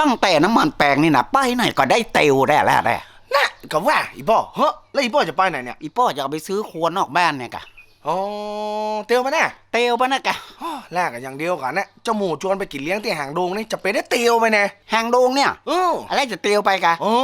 ตั้งแต่น้ำมันแปลงนี่นะไปไหนก็ได้เตวได้แล้วได้น่ะก็ว่าอีป้อเฮ้อแล้วอีป้อจะไปไหนเนี่ย อีป้อจะเอาไปซื้อครัวนอกบ้านเนี่ยกะ อ๋อเตียวมาแน่เตวปะนะกะอ้อแลกกันอย่างเดียวกันนะเจ้าหมูชวนไปกินเลี้ยงที่หางดงนี่จะไปได้เตียวไปแน่แหงโดงเนี่ย เอออะไรจะเตวไปกะ โอ้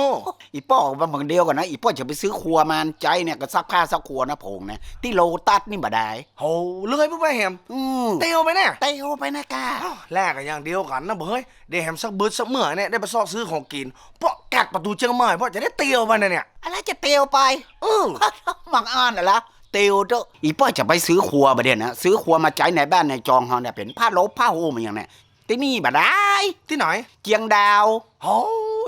อีป้อว่าบางเดียวกันนะ อีป้อจะไปซื้อครัวมันใจเนี่ยก็ซักผ้าซักครัวนะผงนะที่โลตัสนี่บ่ได้โหเลื่อยปุ๊บไปแฮมอืมเตียวไปแน่เตวไปนะกะอ้าวแลกกันอย่างเดียวกันนะเบ้ยเดี๋ยวแฮมสักบึดสักเมื่อเนี่ยได้ไปซอกซื้อของกินเพราะกักประตูเชียงใหม่เพราะจะได้เตียวไปนะเนี่ยอะไรจะเตวไปเออมักอ่านน่ะละ เตวเจ้าอีป้อจะไปซื้อครัวประเดี๋ยวนะซื้อครัวมาใจในบ้านในจองเฮาเนี่ยเป็นผ้าโลบผ้าโฮมอย่างเนี่ยที่นี่บ่ได้ที่ไหน เจียงดาวโอ้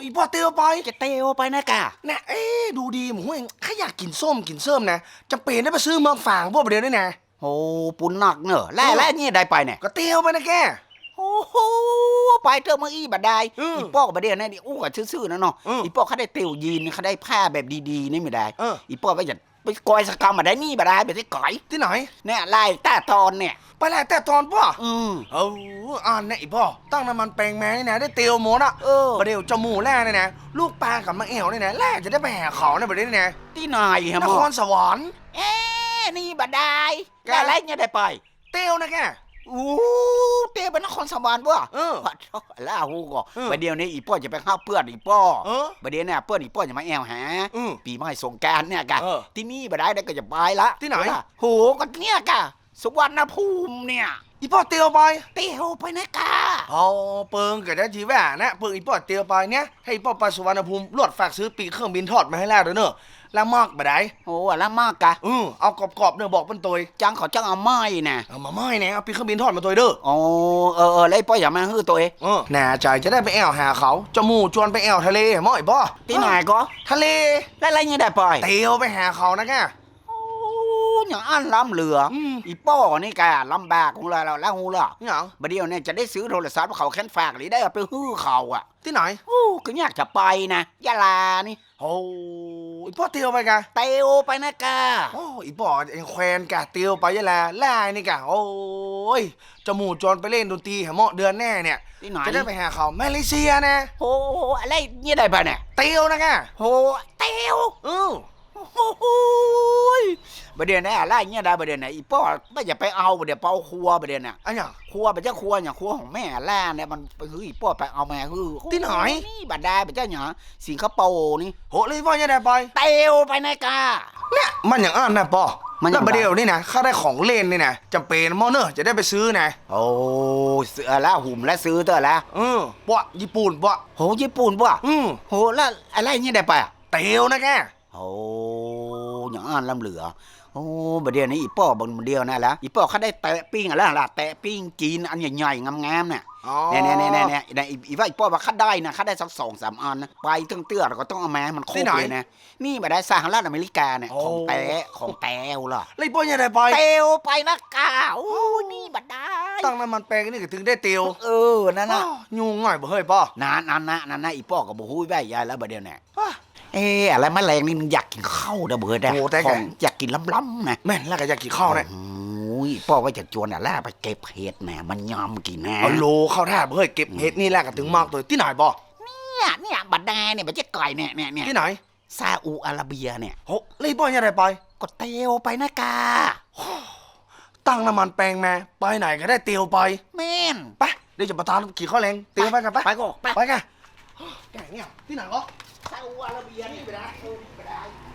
อีป้อเตียวไปจะเตวไปนะกะเนี่ยเอ๊ะดูดีหมูเองข้าอยากกินส้มกินเสริมนะจะเป็นได้ไปซื้อเมืองฝางพวกประเดี๋ยวนี้นะโอ้ปุ่นหนักเนอะแล้วแล้วนี่ได้ไปเนี่ยก็เตียวไปนะแกโอ้โหไปเถอะมึงอีบัดได้อืมอีป้อกบัดเดียวนะนี่อู้กับซื่อๆนะเนาะอืมอีป้อกเขาได้เตียวยีนเขาได้ผ้าแบบดีๆนี่ไม่ได้เอออีป้อกไปจะ ไปกอยสกรรมมาได้นี่บัดได้ไปที่ก่อย ที่ไหน เนี่ยลายต้าตอนเนี่ย ไปแลกแต่ตอนป่ะอืม เอออ่านเนี่ยอีพ่อตั้งน้ำมันแปลงแม่นี่นะได้เตียวหมดอะเออ ประเดี๋ยวจมูกแรกเนี่ยนะลูกปลากับมะเอวเนี่ยนะแรกจะได้ไปแห่เขาเนี่ยประเดี๋ยวนี้นะที่นายฮะนหมคอรสวรรค์เอ๊ะนี่บัดได้แกแล้วแล้วเนี่ยได้ไป เตียวนะแก อู้เต้เป็นนครสวรรค์ป่ะเออปัดล่าหูก็เออประเดี๋ยวนี้อีป้อจะไปข้าวเปื้อนอีป้อเออประเดี๋ยวเนี่ยเปื้อนอีป้อจะมาแอวหาอืมปีใหม่สงกรารเนี่ยกะ เออที่นี่บัดได้ได้ก็จะไปละที่ไหนล่ะโหก็เนี่ยกะ สุวรรณภูมิเนี่ย อีพ่อเตียวไปเตียวไปนะกะเอาเปิงเกิดได้จีแว่นะเปิงอีพ่อเตียวไปเนี่ยให้อีพ่อไปสุวรรณภูมิรวดฝากซื้อปีกเครื่องบินทอดมาให้แล้วเด้อเนอะแล้วมากบ่ได้โอ้อะไรมากกะอือเอากรอบๆเนอะบอกเป็นตัวจังเขาจังเอาไม้นะเอามาไม่เนี่ยเอาปีกเครื่องบินทอดมาตัวเด้อโอ้เออเออแล้วไอ้ป้ออย่ามาฮื้อตัวเองเออแน่ใจจะได้ไปแอวหาเขาจมูกชวนไปแอวทะเลหม้อยบ่ที่ไหนก็ทะเลแล้วอะไรเนี่ยได้ไปเตียวไปหาเขานะแกโอย่างอันล้ำเหลืออมอีป้อนี่กะลำบากของเราแล้วแล้วหูล่ะหยังบัดเดียวเนี่ยจะได้ซื้อโทรศัพท์เขาแค้นฝากหรือได้เอาไปฮื้อเขาอะที่ไหนโอ้ก็อยากจะไปนะยะลานี่ โอ้อีพ่อเตียวไปกะเตียวไปนะกะโอ้อีพ่อเองแควนกะเตียวไปยะลาล่ายนี่กะโอ้ยจมูกจวนไปเล่นดนตรีหาเหมาะเดือนแน่เนี่ย ที่ไหนจะได้ไปหาเขามาเลเซียนะโอ้อะไรเนี่ยได้ไปเนี่ยเตียวนะกะโหเตียวเออโอ้โห ประเดี๋ยวนะอะไรเงี้ยได้ประเดี๋ยวไหนอีป้อไม่อย่าไปเอาประเดี๋ยวเปาครัวประเดี๋ยวน่ะอันหยังครัวเป็นเจ้าครัวอย่างครัวของแม่ล่าเนี่ยมันไปคืออีป้อไปเอามาคือที่ไหนนี่บัดได้เป็นเจ้าหยังสิงคโปร์นี่โหเลยพ่อยังได้ไปเตียวไปนะกาเนี่ยมันอย่างอ่านนะปอมันอย่างแล้วประเดี๋ยวนี่นะข้าได้ของเล่นนี่นะจำเป็นมอเนอะจะได้ไปซื้อนะโอ้เสือแล้วหุ่มแล้วซื้อเตอแล้วเออปะญี่ปุ่นปะโหญี่ปุ่นป่ะอืมโหแล้วอะไรเงี้ยได้ไปอะเตียวนะแกโอ้ อย่างอ่านลำเหลือ โอ้ประเดี๋ยวนี้อีป้อบนเดียวนั่นแหละอีป้อเขาได้แตะปิ้งอะไรล่ะแตะปิ้งจีนอันใหญ่ๆงามๆเนี่ยอ๋อเนี่ยเนี่ยเนี่ยเนี่ยเนี่ยอีว่าอีป้อว่าคัดได้นะคัดได้สักสองสามอันนะไปตั้งเตื้อเราก็ต้องเอามาให้มันครบเลยนะ นี่มาได้สหรัฐอเมริกาเนี่ยของแตะของแตวล่ะเลยพ่อยังได้ไปเตวไปนะกาโอ้นี่บัดได้ตั้งน้ำมันแปลงนี่ก็ถึงได้เตียวเออนั่นนะอ้าวยุงหน่อยบ่เฮ้ยป้อนั่นนั่นนะนั่นนะอีป้อกับบูฮู้ยใบยายแล้วบัดเดียวเนี่ยอ้า เอ๊ะอะไรแมลงนี่มันอยากกินข้าวนะเบิร์ดอะโอ้แต่แกของอยากกินล้ำๆนะแม่นแล้วก็อยากกินข้าวเนี่ยโอ้ยป้อว่าจะจวนอะล่าไปเก็บเห็ดแหน่มันยอมกินนะเอาโลเข้าท่าบ่เฮ้ยเก็บเห็ดนี่แหละก็ถึงมากตัวที่ไหนป้อเนี่ยเนี่ยบัดได้เนี่ยมันจะก่อยเนี่ยเนี่ยเนี่ยที่ไหนซาอุอาระเบียเนี่ย โหเลยป้อยังได้ไป ก็เตวไปนะกาตั้งน้ำมันแปลงมาไปไหนก็ได้เตียวไปแม่น ไปเดี๋ยวจะประทานขี่ข้าวแรงเตียวไปกันไปไปก็ไปไปกันแกเนี่ยที่ไหนก็ Sa o braço, o braço.